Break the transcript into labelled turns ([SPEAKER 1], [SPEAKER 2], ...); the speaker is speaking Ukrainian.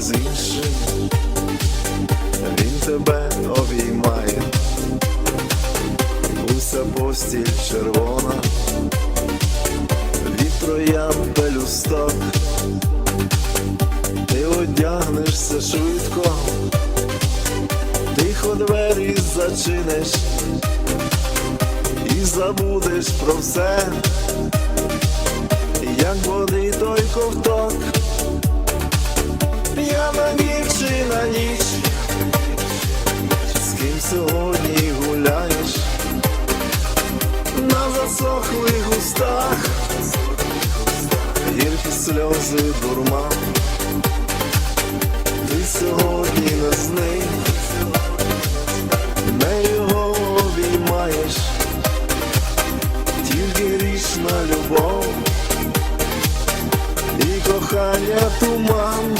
[SPEAKER 1] з іншим, він тебе обіймає, уся постіль червона, від троян пелюсток, ти одягнешся швидко, тихо двері зачиниш. І забудеш про все, як води той ковток, сьогодні гуляєш. На засохлих устах, гіркі сльози дурман, ти сьогодні не з ним, не його обіймаєш. Тільки річна любов. І кохання туман.